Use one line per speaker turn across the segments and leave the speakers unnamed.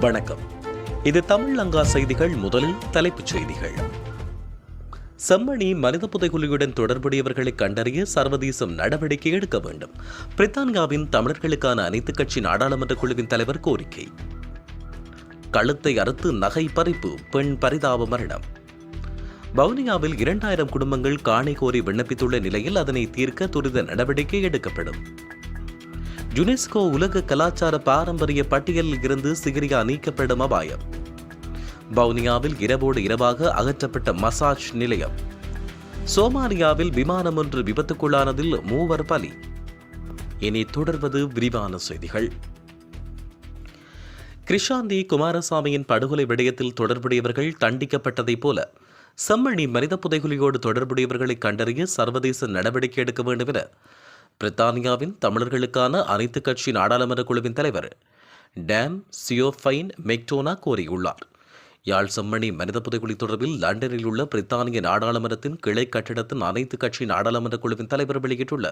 வணக்கம். இது தமிழ் லங்கா செய்திகள் முதலில் தலைப்புச் செய்திகள். செம்மணி மனித புதைகுழியுடன் தொடர்புடையவர்களை கண்டறிய சர்வதேசம் நடவடிக்கை எடுக்க வேண்டும். பிரித்தானியாவின் தமிழர்களுக்கான அனைத்து கட்சி நாடாளுமன்ற குழுவின் தலைவர் கோரிக்கை. கழுத்தை அறுத்து நகை பறிப்பு பெண் பரிதாப மரணம். வவுனியாவில் இரண்டாயிரம் குடும்பங்கள் காணி கோரி விண்ணப்பித்துள்ள நிலையில் அதனை தீர்க்க துரித நடவடிக்கை எடுக்கப்படும். யுனெஸ்கோ உலக கலாச்சார பாரம்பரிய பட்டியலில் இருந்து சிகிரியா நீக்கப்படும் அபாயம். பவுனியாவில் இரவோடு இரவாக அகற்றப்பட்ட மசாஜ் நிலையம். சோமாலியாவில் விமானம் ஒன்று விபத்துக்குள்ளானதில் மூவர் பலி. இனி தொடர்வது விரிவான செய்திகள். கிருஷாந்தி குமாரசாமியின் படுகொலை விடயத்தில் தொடர்புடையவர்கள் தண்டிக்கப்பட்டதைப் போல செம்மணி மனித புதைகுலியோடு தொடர்புடையவர்களை கண்டறிய சர்வதேச நடவடிக்கை எடுக்க வேண்டும் என பிரித்தானியாவின் தமிழர்களுக்கான அனைத்து கட்சி நாடாளுமன்ற குழுவின் தலைவர் டேம் சியோஃபைன் மெக்டோனா கோரியுள்ளார் யாழ் செம்மணி மனித புதைகுழி தொடர்பில் லண்டனில் உள்ள பிரித்தானிய நாடாளுமன்றத்தின் கிளை கட்டிடத்தின் அனைத்து கட்சி நாடாளுமன்ற குழுவின் தலைவர் வெளியிட்டுள்ள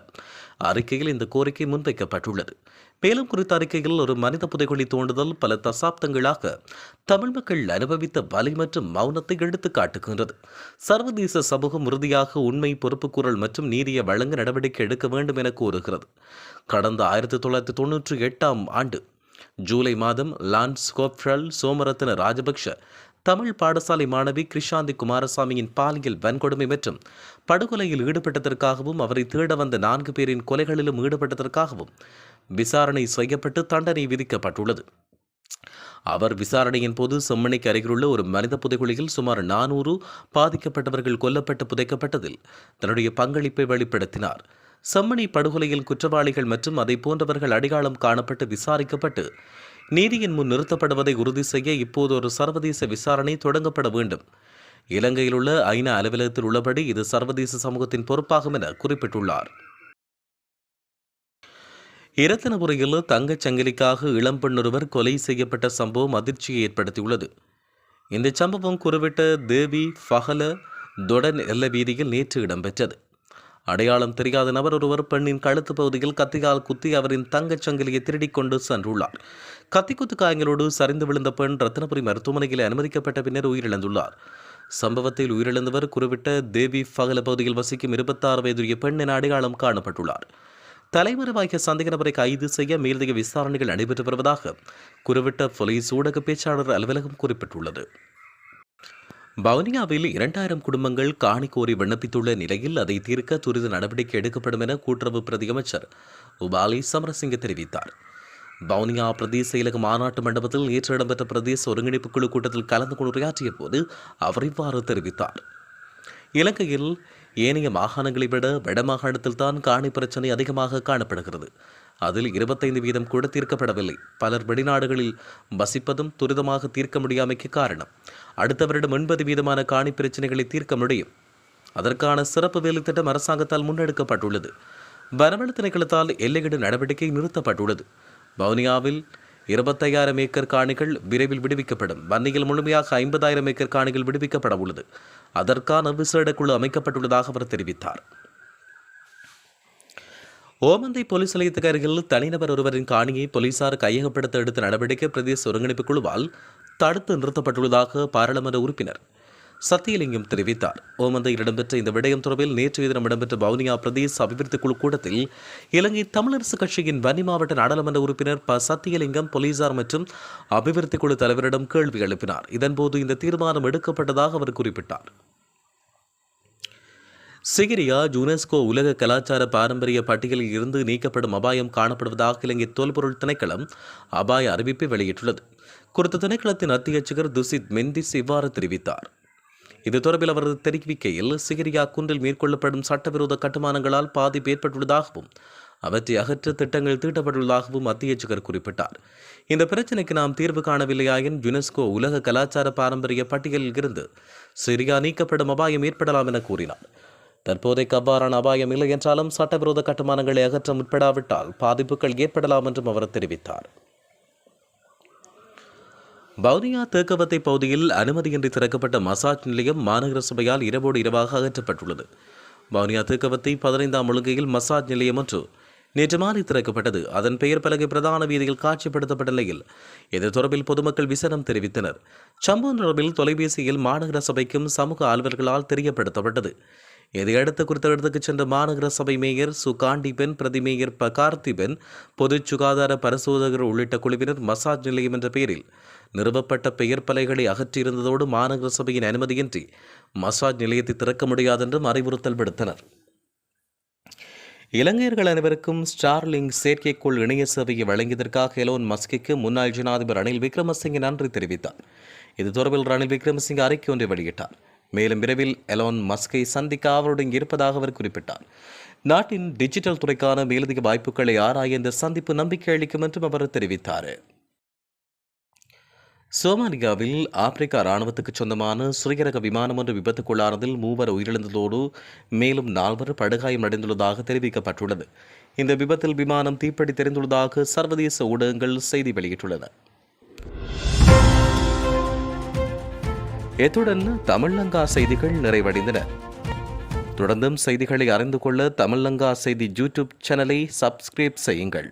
அறிக்கையில் இந்த கோரிக்கை முன்வைக்கப்பட்டுள்ளது. மேலும் குறித்த அறிக்கையில் ஒரு மனித புதைகுழி தோண்டுதல் பல தசாப்தங்களாக தமிழ் மக்கள் அனுபவித்த வலி மற்றும் மௌனத்தை எடுத்து காட்டுகின்றது. சர்வதேச சமூகம் உறுதியாக உண்மை பொறுப்புக்கூறல் மற்றும் நீதியை வழங்க நடவடிக்கை எடுக்க வேண்டும் என கூறுகிறது. கடந்த ஆயிரத்தி தொள்ளாயிரத்தி தொன்னூற்றி எட்டாம் ஆண்டு ஜூலை மாதம் லான்ஸ் கோப்ரல் சோமரத்ன ராஜபக்ஷ தமிழ் பாடசாலை மாணவி கிருஷாந்தி குமாரசாமியின் பாலியல் வன்கொடுமை மற்றும் படுகொலையில் ஈடுபட்டதற்காகவும் அவரை தேட வந்த நான்கு பேரின் கொலைகளிலும் ஈடுபட்டதற்காகவும் விசாரணை செய்யப்பட்டு தண்டனை விதிக்கப்பட்டுள்ளது. அவர் விசாரணையின் போது செம்மணிக்கு அருகிலுள்ள ஒரு மனித புதைகுழியில் சுமார் நானூறு பாதிக்கப்பட்டவர்கள் கொல்லப்பட்டு புதைக்கப்பட்டதில் தன்னுடைய பங்களிப்பை வெளிப்படுத்தினார். செம்மணி படுகொலையில் குற்றவாளிகள் மற்றும் அதை போன்றவர்கள் அடையாளம் காணப்பட்டு விசாரிக்கப்பட்டு நீதியின் முன் நிறுத்தப்படுவதை உறுதி செய்ய இப்போது ஒரு சர்வதேச விசாரணை தொடங்கப்பட வேண்டும். இலங்கையில் உள்ள ஐநா அலுவலகத்தில் உள்ளபடி இது சர்வதேச சமூகத்தின் பொறுப்பாகும் என குறிப்பிட்டுள்ளார். இரத்தினபுரியில் தங்கச் சங்கிலிக்காக இளம்பெண் ஒருவர் கொலை செய்யப்பட்ட சம்பவம் அதிர்ச்சியை ஏற்படுத்தியுள்ளது. இந்த சம்பவம் குறிப்பிட்ட தேவி ஃபஹல தொடன் எல்ல வீதியில் நேற்று இடம்பெற்றது. அடையாளம் தெரியாத நபர் ஒருவர் பெண்ணின் கழுத்து பகுதியில் கத்தியால் குத்தி அவரின் தங்கச் சங்கிலியை திருடிக் கொண்டு சென்றுள்ளார். கத்திக்குத்து காயங்களோடு சரிந்து விழுந்த பெண் ரத்னபுரி மருத்துவமனையில் அனுமதிக்கப்பட்ட பின்னர் உயிரிழந்துள்ளார். சம்பவத்தில் உயிரிழந்தவர் குறிப்பிட்ட தேவி ஃபகல பகுதியில் வசிக்கும் இருபத்தாறு வயதுடைய பெண் என அடையாளம் காணப்பட்டுள்ளார். தலைமறைவாகிய சந்தேக நபரை கைது செய்ய மேலதிக விசாரணைகள் நடைபெற்று வருவதாக குறிப்பிட்ட போலீஸ் ஊடக பேச்சாளர் அலுவலகம் குறிப்பிட்டுள்ளது. வவுனியாவில் இரண்டாயிரம் குடும்பங்கள் காணி கோரி விண்ணப்பித்துள்ள நிலையில் அதை தீர்க்க துரித நடவடிக்கை எடுக்கப்படும் என கூட்டுறவு பிரதியமைச்சர் உபாலி சமரசிங்க தெரிவித்தார். வவுனியா பிரதேச செயலக மாநாட்டு மண்டபத்தில் நேற்று இடம்பெற்ற பிரதேச ஒருங்கிணைப்பு குழு கூட்டத்தில் கலந்து கொண்டு உரையாற்றிய போது அவர் இவ்வாறு தெரிவித்தார். இலங்கையில் ஏனைய மாகாணங்களை விட வடமாகாணத்தில் தான் காணி பிரச்சனை அதிகமாக காணப்படுகிறது. அதில் இருபத்தைந்து வீதம் கூட தீர்க்கப்படவில்லை. பலர் வெளிநாடுகளில் வசிப்பதும் துரிதமாக தீர்க்க முடியாமைக்கு காரணம். அடுத்த வருடம் எண்பது வீதமான காணி பிரச்சனைகளை தீர்க்க முடியும். அதற்கான சிறப்பு வேலை திட்டம் அரசாங்கத்தால் முன்னெடுக்கப்பட்டுள்ளது. வரவழ திணைக்களத்தால் எல்லையிட நடவடிக்கை நிறுத்தப்பட்டுள்ளது. வவுனியாவில் இருபத்தையாயிரம் ஏக்கர் காணிகள் விரைவில் விடுவிக்கப்படும். வன்னியில் முழுமையாக ஐம்பதாயிரம் ஏக்கர் காணிகள் விடுவிக்கப்பட உள்ளது. அதற்கான விசேட குழு அமைக்கப்பட்டுள்ளதாக அவர் தெரிவித்தார். ஓமந்தை போலீஸ் நிலையத்துக்கு அருகில் தனிநபர் ஒருவரின் காணியை போலீசார் கையகப்படுத்த எடுத்த நடவடிக்கை பிரதேச ஒருங்கிணைப்பு குழுவால் தடுத்து நிறுத்தப்பட்டுள்ளதாக பாராளுமன்ற உறுப்பினர் சத்தியலிங்கம் தெரிவித்தார். ஓமந்தையில் இடம்பெற்ற இந்த விடயம் தொடர்பில் நேற்று தினம் இடம்பெற்ற வவுனியா பிரதேச அபிவிருத்தி குழு கூட்டத்தில் இலங்கை தமிழரசு கட்சியின் வன்னி மாவட்ட நாடாளுமன்ற உறுப்பினர் ப. சத்தியலிங்கம் போலீசார் மற்றும் அபிவிருத்தி குழு தலைவரிடம் கேள்வி எழுப்பினார். இதன்போது இந்த தீர்மானம் எடுக்கப்பட்டதாக அவர் குறிப்பிட்டார். சிகிரியா யுனெஸ்கோ உலக கலாச்சார பாரம்பரிய பட்டியலில் இருந்து நீக்கப்படும் அபாயம் காணப்படுவதாக இலங்கை தொல்பொருள் திணைக்களம் அபாய அறிவிப்பை வெளியிட்டுள்ளது. குறித்த திணைக்களத்தின் அத்தியட்சகர் துசித் மெந்திஸ் இவ்வாறு தெரிவித்தார். இது தொடர்பில் அவரது தெரிவிக்கையில் சிகிரியா குன்றில் மேற்கொள்ளப்படும் சட்டவிரோத கட்டுமானங்களால் பாதிப்பு ஏற்பட்டுள்ளதாகவும் அவற்றை அகற்ற திட்டங்கள் தீட்டப்பட்டுள்ளதாகவும் அத்தியட்சகர் குறிப்பிட்டார். இந்த பிரச்சினைக்கு நாம் தீர்வு காணவில்லையாயின் யுனெஸ்கோ உலக கலாச்சார பாரம்பரிய பட்டியலில் இருந்து சிரியா நீக்கப்படும் அபாயம் ஏற்படலாம் என கூறினார். தற்போதைக்கு அவ்வாறான அபாயம் இல்லை என்றாலும் சட்டவிரோத கட்டுமானங்களை அகற்ற முற்படாவிட்டால் பாதிப்புகள் ஏற்படலாம் என்றும் அவர் தெரிவித்தார். வவுனியா தேக்கவத்தை பகுதியில் அனுமதியின்றி திறக்கப்பட்ட மசாஜ் நிலையம் மாநகர சபையால் இரவோடு இரவாக அகற்றப்பட்டுள்ளது. வவுனியா தேக்கவத்தை பதினைந்தாம் ஒழுங்கையில் மசாஜ் நிலையம் ஒன்று நேற்று மாலை திறக்கப்பட்டது. அதன் பெயர் பலகை பிரதான வீதியில் காட்சிப்படுத்தப்பட்ட நிலையில் இது தொடர்பில் பொதுமக்கள் விசனம் தெரிவித்தனர். சம்பவம் தொடர்பில் தொலைபேசியில் மாநகர சபைக்கும் சமூக ஆல்வர்களால் தெரியப்படுத்தப்பட்டது. இதையடுத்து குறித்த இடத்துக்கு சென்ற மாநகர சபை மேயர் சுகாண்டி காண்டிபென் பிரதி மேயர் ப கார்த்திபென் பொது சுகாதார பரிசோதகர் உள்ளிட்ட குழுவினர் மசாஜ் நிலையம் என்ற பெயரில் நிறுவப்பட்ட பெயர் பலைகளை அகற்றியிருந்ததோடு மாநகர சபையின் அனுமதியின்றி மசாஜ் நிலையத்தை திறக்க முடியாது என்றும் அறிவுறுத்தல் விடுத்தனர். இலங்கையர்கள் அனைவருக்கும் ஸ்டார்லிங் செயற்கைக்கோள் இணைய சேவையை வழங்கியதற்காக எலோன் மஸ்கிக்கு முன்னாள் ஜனாதிபதி ரணில் விக்ரமசிங்கே நன்றி தெரிவித்தார். இது தொடர்பில் ரணில் விக்ரமசிங்கே அறிக்கை ஒன்றை வெளியிட்டார். மேலும் விரைவில் எலோன் மஸ்கை சந்திக்க அவருடன் இருப்பதாக அவர் குறிப்பிட்டார். நாட்டின் டிஜிட்டல் துறைக்கான மேலதிக வாய்ப்புகளை ஆராய இந்த சந்திப்பு நம்பிக்கை அளிக்கும் என்றும் அவர் தெரிவித்தார். சோமாலியாவில் ஆப்பிரிக்கா ராணுவத்துக்கு சொந்தமான சுயரக விமானம் ஒன்று விபத்துக்குள்ளானதில் மூவர் உயிரிழந்ததோடு மேலும் நால்வர் படுகாயம் அடைந்துள்ளதாக தெரிவிக்கப்பட்டுள்ளது. இந்த விபத்தில் விமானம் தீப்படி தெரிந்துள்ளதாக சர்வதேச ஊடகங்கள் செய்தி வெளியிட்டுள்ளன. இத்துடன் தமிழ்லங்கா செய்திகள் நிறைவடைந்தன. தொடர்ந்தும் செய்திகளை அறிந்து கொள்ள தமிழ்லங்கா செய்தி யூடியூப் சேனலை சப்ஸ்கிரைப் செய்யுங்கள்.